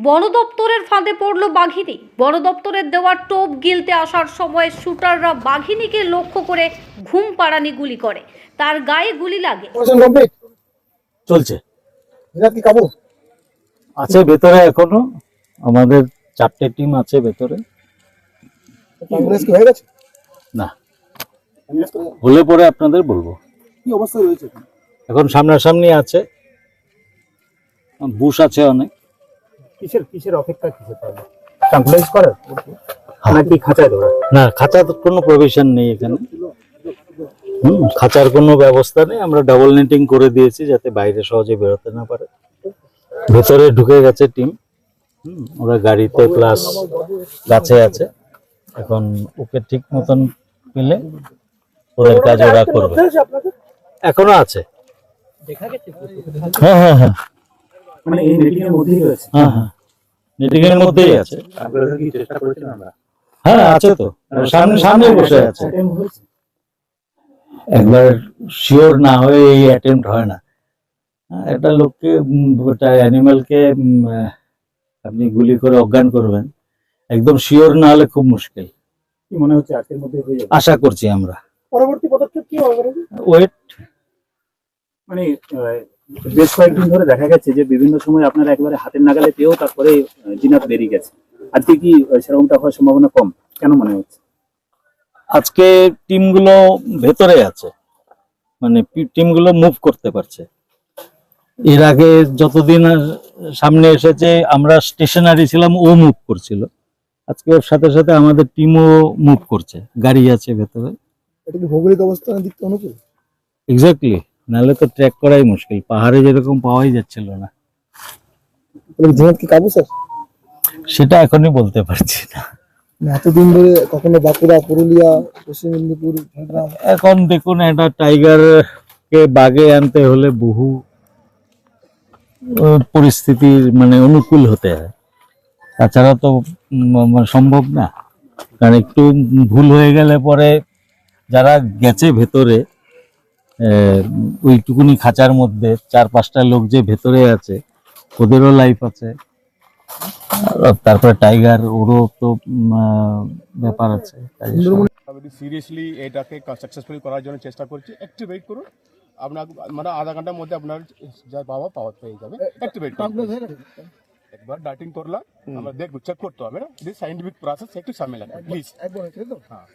বন দপ্তরের ফাঁদে পড়ল বাঘিনী। বন দপ্তরের দেওয়া টোপ গিলতে আসার সময় শুটাররা বাঘিনীকে লক্ষ্য করে ঘুম পাড়ানি গুলি করে। তার গায়ে গুলি লাগে। চলছে। এরা কি কাবু? আছে ভেতরে এখনও। আমাদের চারটে টিম আছে ভেতরে। হয়ে গেছে? না। হলে পরে আপনাদের বলব। কি রয়েছে? এখন? এখন সামনাসামনি আছে। বুশ আছে অনেক। কিসের কিসের অপেক্ষা কিসের তাহলে ট্রাঙ্কুলাইজ করার? নাকি খাঁচায় ধরা না খাঁচার কোনো প্রভিশন নেই এখানে। হুম খাঁচার কোনো ব্যবস্থা নেই। আমরা ডাবল নেটিং করে দিয়েছি যাতে বাইরে সহজে বেরোতে না পারে। ভেতরে ঢুকে গেছে টিম হুম ওরা গাড়িতে প্লাস গাছে আছে। এখন ওকে ঠিক মতন পেলে ওদের কাজ ওরা করবে। এখনও আছে। হ্যাঁ হ্যাঁ হ্যাঁ। মানে এই মিটিং এর মধ্যেই রয়েছে। হ্যাঁ হ্যাঁ। নেটিং এর মধ্যেই আছে। আপনারা কি চেষ্টা করেছিলেন আমরা। হ্যাঁ আছে তো। সামনে সামনে বসে আছে। একবার শিওর না হয়ে এই অ্যাটেম্প্ট হয় না। হ্যাঁ, একটা লোককে অ্যানিমালকে আপনি গুলি করে অজ্ঞান করবেন। একদম শিওর না হলে খুব মুশকিল। মনে হচ্ছে আজকের মধ্যে আশা করছি আমরা। পরবর্তী পদক্ষেপ কি হবে? ওয়েট মানে বেশ কয়েকদিন ধরে দেখা গেছে যে বিভিন্ন সময় আপনারা একবারে হাতের নাগালে পেয়েও তারপরে জিনাত বেরিয়ে গেছে। আজকে কি সেরকমটা হওয়ার সম্ভাবনা কম? কেন মনে হচ্ছে? আজকে টিমগুলো ভেতরে আছে। মানে টিমগুলো মুভ করতে পারছে। এর আগে যতদিন সামনে এসেছে আমরা স্টেশনারি ছিলাম ও মুভ করছিল। আজকে ওর সাথে সাথে আমাদের টিমও মুভ করছে। গাড়ি আছে ভেতরে। এটা কি ভৌগোলিক অবস্থানের দিক থেকে অনুকূল? এক্স্যাক্টলি নাহলে তো ট্র্যাক করাই মুশকিল। পাহাড়ে যেরকম পাওয়াই যাচ্ছিল না। কি কাবু স্যার? সেটা এখনই বলতে পারছি না। মানে এতদিন ধরে কখনো বাঁকুড়া পুরুলিয়া পশ্চিম মেদিনীপুর এখন দেখুন একটা টাইগার কে বাগে আনতে হলে বহু পরিস্থিতির মানে অনুকূল হতে হয়। তাছাড়া তো মানে সম্ভব না। কারণ একটু ভুল হয়ে গেলে পরে যারা গেছে ভেতরে ওইটুকুনি খাঁচার মধ্যে চার পাঁচটা লোক যে ভেতরে আছে ওদেরও লাইফ আছে। তারপরে টাইগার ওরও তো ব্যাপার আছে। সিরিয়াসলি এটাকে সাকসেসফুলি করার জন্য চেষ্টা করছি। একটু ওয়েট করুন। আপনার মানে আধা ঘণ্টার মধ্যে আপনার যা পাওয়া পাওয়া পেয়ে যাবে। একটু ওয়েট করুন। একবার ডাটিং করলাম। আমরা দেখব চেক করতে হবে না। সাইন্টিফিক প্রসেস একটু সময় লাগবে প্লিজ হ্যাঁ।